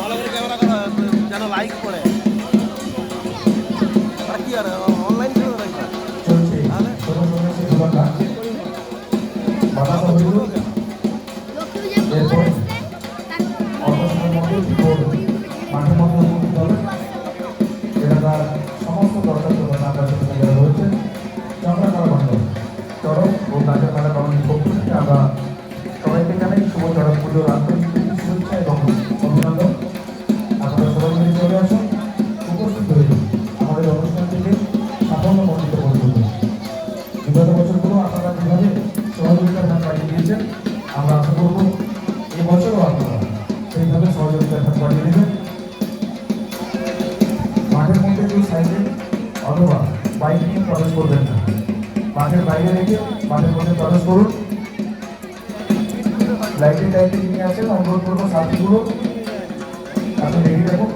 ভালো করে ক্যামেরা করা যেন লাইক করে আর কি আর বাতাস হইল এরপর সময়ের মধ্যে উপস্থিত হবে তার সমস্ত দরকার জন্য তার রয়েছে করা মণ্ডল চরক ও কাজের মেলা কমিটির পক্ষ আমরা সবাইকে জানাই শুভ চরক পুজোর আন্তরিক আশা করব এই বছরও আপনারা সেইভাবে সহযোগিতার হাত বাড়িয়ে দেবেন মাঠের মধ্যে কেউ সাইকেল অথবা বাইক নিয়ে প্রবেশ করবেন না। মাঠের বাইরে রেখে মাঠের মধ্যে প্রবেশ করুন। লাইটের টাইমে নিয়ে আসেন অনুরোধ করব সাথীগুলো আপনি রেডি রাখুন